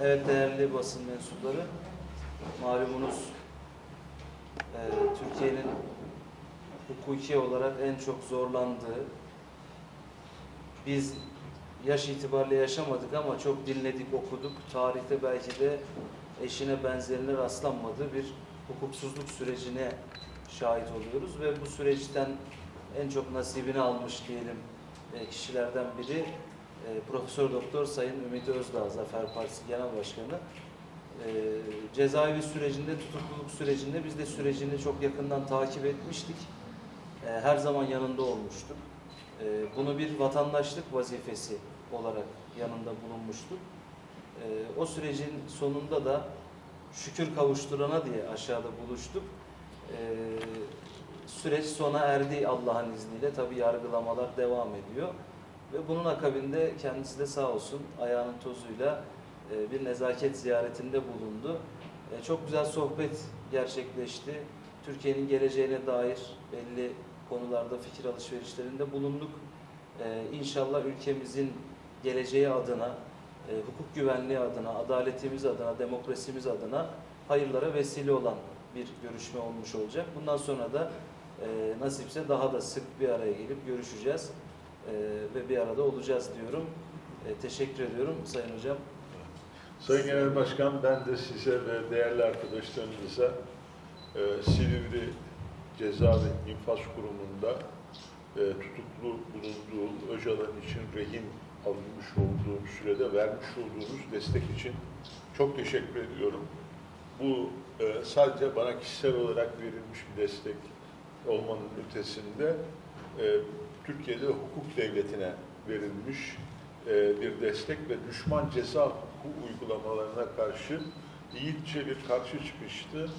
Evet değerli basın mensupları, malumunuz e, Türkiye'nin hukuki olarak en çok zorlandığı, biz yaş itibariyle yaşamadık ama çok dinledik, okuduk. Tarihte belki de eşine benzerine rastlanmadığı bir hukuksuzluk sürecine şahit oluyoruz ve bu süreçten en çok nasibini almış diyelim e, kişilerden biri Profesör Doktor Sayın Ümit Özdağ, Zafer Partisi Genel Başkanı. E, cezaevi sürecinde, tutukluluk sürecinde biz de sürecini çok yakından takip etmiştik. E, her zaman yanında olmuştuk. E, bunu bir vatandaşlık vazifesi olarak yanında bulunmuştuk. E, o sürecin sonunda da şükür kavuşturana diye aşağıda buluştuk. E, süreç sona erdi Allah'ın izniyle. Tabi yargılamalar devam ediyor. Ve bunun akabinde kendisi de sağ olsun ayağının tozuyla e, bir nezaket ziyaretinde bulundu. E, Çok güzel sohbet gerçekleşti. Türkiye'nin geleceğine dair belli konularda fikir alışverişlerinde bulunduk. E, İnşallah ülkemizin geleceği adına, hukuk güvenliği adına, adaletimiz adına, demokrasimiz adına hayırlara vesile olan bir görüşme olmuş olacak. Bundan sonra da nasipse daha da sık bir araya gelip görüşeceğiz e, ve bir arada olacağız diyorum. E, teşekkür ediyorum Sayın Hocam. Sayın Genel Başkan, ben de size ve değerli arkadaşlarınıza e, Silivri Ceza ve İnfaz Kurumu'nda e, tutuklu bulunduğu Öcalan için rehin alınmış olduğum sürede vermiş olduğunuz destek için çok teşekkür ediyorum. Bu e, sadece bana kişisel olarak verilmiş bir destek olmanın ötesinde Türkiye'de hukuk devletine verilmiş e, bir destek ve düşman ceza hukuku uygulamalarına karşı yiğitçe bir karşı çıkıştı.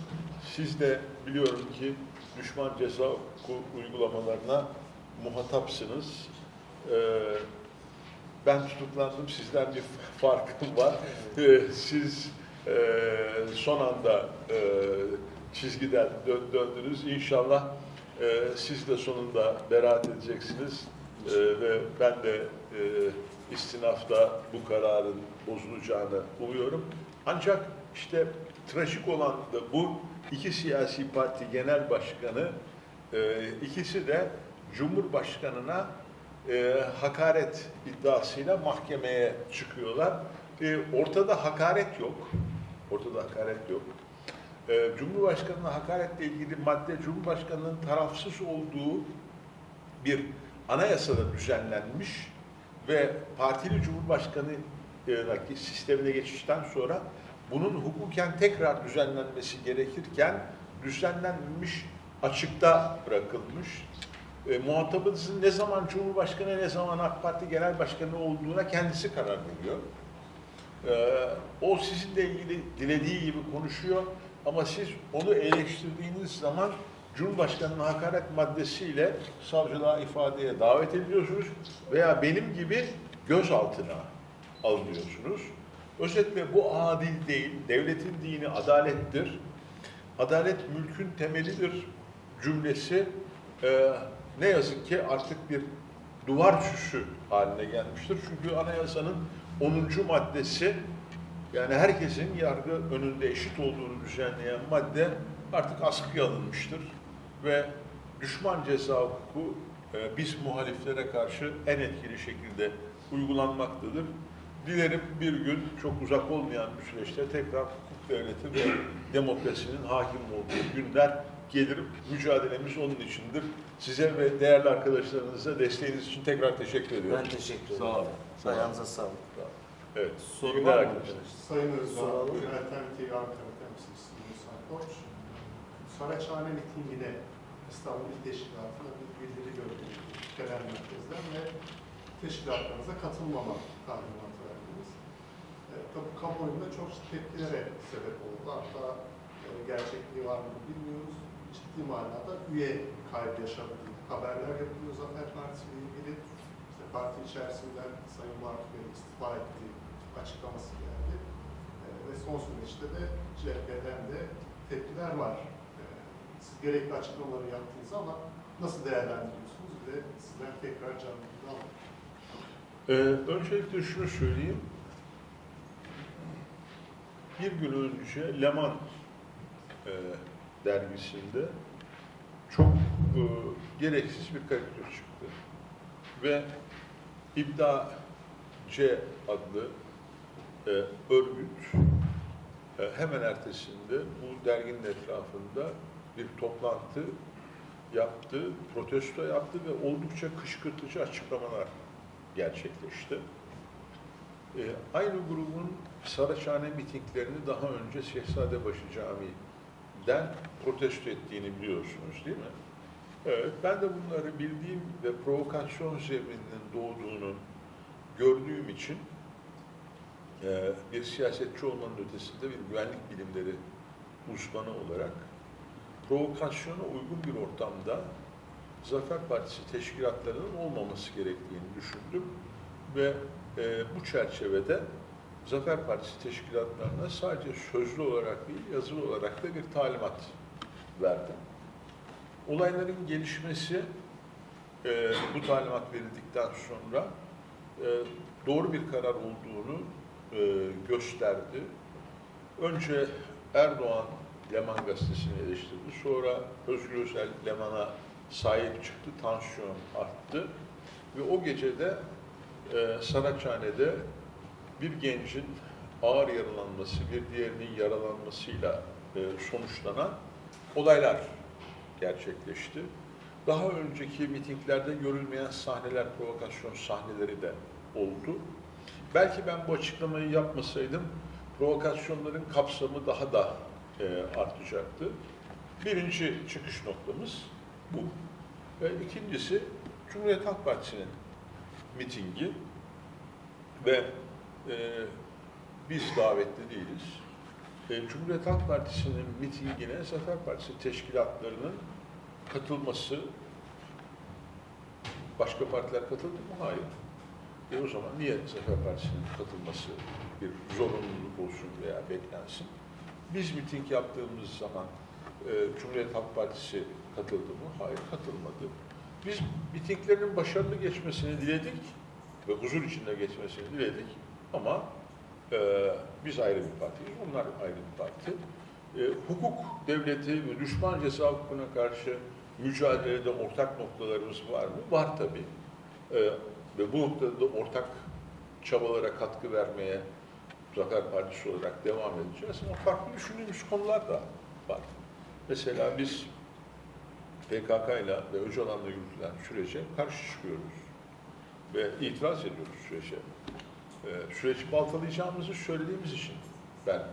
Siz de biliyorum ki düşman ceza hukuku uygulamalarına muhatapsınız. E, ben tutuklandım, sizden bir farkım var. E, Siz e, son anda e, çizgiden dö- döndünüz. İnşallah e, siz de sonunda beraat edeceksiniz. E, ve ben de e, istinafta bu kararın bozulacağını umuyorum. Ancak işte trajik olan da bu iki siyasi parti genel başkanı e, ikisi de Cumhurbaşkanına e, hakaret iddiasıyla mahkemeye çıkıyorlar. E, ortada hakaret yok. Ortada hakaret yok. E, Cumhurbaşkanına hakaretle ilgili madde Cumhurbaşkanının tarafsız olduğu bir anayasada düzenlenmiş ve partili cumhurbaşkanı e, sistemine geçişten sonra bunun hukuken tekrar düzenlenmesi gerekirken düzenlenmemiş açıkta bırakılmış. E, muhatabınızın ne zaman Cumhurbaşkanı ne zaman AK Parti Genel Başkanı olduğuna kendisi karar veriyor. E, o sizinle ilgili dilediği gibi konuşuyor ama siz onu eleştirdiğiniz zaman Cumhurbaşkanı'nın hakaret maddesiyle savcılığa ifadeye davet ediyorsunuz veya benim gibi gözaltına alınıyorsunuz. Özetle bu adil değil. Devletin dini adalettir. Adalet mülkün temelidir cümlesi e, ne yazık ki artık bir duvar süsü haline gelmiştir. Çünkü anayasanın 10. maddesi yani herkesin yargı önünde eşit olduğunu düzenleyen madde artık askıya alınmıştır ve düşman ceza hukuku e, biz muhaliflere karşı en etkili şekilde uygulanmaktadır. Dilerim bir gün çok uzak olmayan bir süreçte tekrar hukuk devleti ve demokrasinin hakim olduğu günler gelir. Mücadelemiz onun içindir. Size ve değerli arkadaşlarınıza desteğiniz için tekrar teşekkür ediyorum. Ben teşekkür ederim. Sağ olun. Ayağınıza sağlık. Evet. Soru var mı arkadaşlar. Sayın Özcan, Soralım. Alternatif Ankara Temsilcisi Musa Koç, Saraçhane mitingine İstanbul İl Teşkilatı'na bir bildiri gönderdi genel merkezden ve teşkilatlarınıza katılmama talimatı verdiniz. E, tabii kamuoyunda çok tepkilere sebep oldu. Hatta e, gerçekliği var mı bilmiyoruz. Ciddi manada üye kaybı yaşadığı haberler yapılıyor Zafer Partisi ile ilgili. İşte parti içerisinden Sayın Mahmut Bey istifa ettiği açıklaması geldi. E, ve son süreçte de CHP'den de tepkiler var. E, siz gerekli açıklamaları yaptınız ama nasıl değerlendiriyorsunuz? De sizden tekrar canlı alalım. Ee, öncelikle şunu söyleyeyim. bir gün önce Leman e, dergisinde çok e, gereksiz bir karikatür çıktı. Ve İbda C adlı e, örgüt e, hemen ertesinde bu derginin etrafında bir toplantı yaptı, protesto yaptı ve oldukça kışkırtıcı açıklamalar gerçekleşti. E, aynı grubun Saraçhane mitinglerini daha önce Şehzadebaşı Camii'den protesto ettiğini biliyorsunuz değil mi? Evet, ben de bunları bildiğim ve provokasyon zemininin doğduğunu gördüğüm için bir siyasetçi olmanın ötesinde bir güvenlik bilimleri uzmanı olarak provokasyona uygun bir ortamda Zafer Partisi teşkilatlarının olmaması gerektiğini düşündüm ve e, bu çerçevede Zafer Partisi teşkilatlarına sadece sözlü olarak değil, yazılı olarak da bir talimat verdim. Olayların gelişmesi e, bu talimat verildikten sonra e, doğru bir karar olduğunu e, gösterdi. Önce Erdoğan Leman gazetesini eleştirdi. Sonra Özgür Özel Leman'a sahip çıktı. Tansiyon arttı. Ve o gecede e, Saraçhane'de bir gencin ağır yaralanması, bir diğerinin yaralanmasıyla e, sonuçlanan olaylar gerçekleşti. Daha önceki mitinglerde görülmeyen sahneler, provokasyon sahneleri de oldu. Belki ben bu açıklamayı yapmasaydım provokasyonların kapsamı daha da e, artacaktı. Birinci çıkış noktamız bu. Ve ikincisi Cumhuriyet Halk Partisi'nin mitingi ve e, biz davetli değiliz. E, Cumhuriyet Halk Partisi'nin mitingine Zafer Partisi teşkilatlarının katılması başka partiler katıldı mı? Hayır. E o zaman niye Zafer Partisi'nin katılması bir zorunluluk olsun veya beklensin? Biz miting yaptığımız zaman e, Cumhuriyet Halk Partisi katıldı mı? Hayır, katılmadı. Biz mitinglerin başarılı geçmesini diledik ve huzur içinde geçmesini diledik ama e, biz ayrı bir partiyiz, onlar ayrı bir parti. E, hukuk devleti ve düşman ceza hukukuna karşı mücadelede ortak noktalarımız var mı? Var tabii. E, ve bu noktada da ortak çabalara katkı vermeye Zafer Partisi olarak devam edeceğiz ama farklı düşündüğümüz konular da var. Mesela biz PKK ile ve Öcalan'la yürütülen sürece karşı çıkıyoruz ve itiraz ediyoruz sürece. Ee, süreci baltalayacağımızı söylediğimiz için ben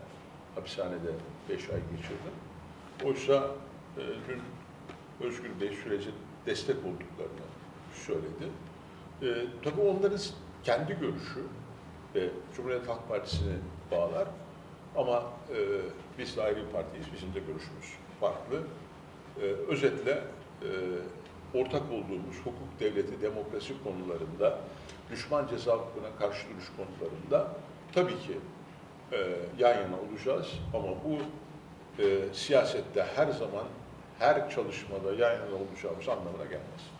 hapishanede beş ay geçirdim. Oysa e, dün Özgür Bey sürece destek olduklarını söyledi. E, tabii onların kendi görüşü ve Cumhuriyet Halk Partisi'ni bağlar. Ama e, biz de ayrı bir partiyiz, bizim de görüşümüz farklı. E, özetle e, ortak olduğumuz hukuk devleti, demokrasi konularında, düşman ceza hukukuna karşı duruş konularında tabii ki e, yan yana olacağız. Ama bu e, siyasette her zaman, her çalışmada yan yana olacağımız anlamına gelmez.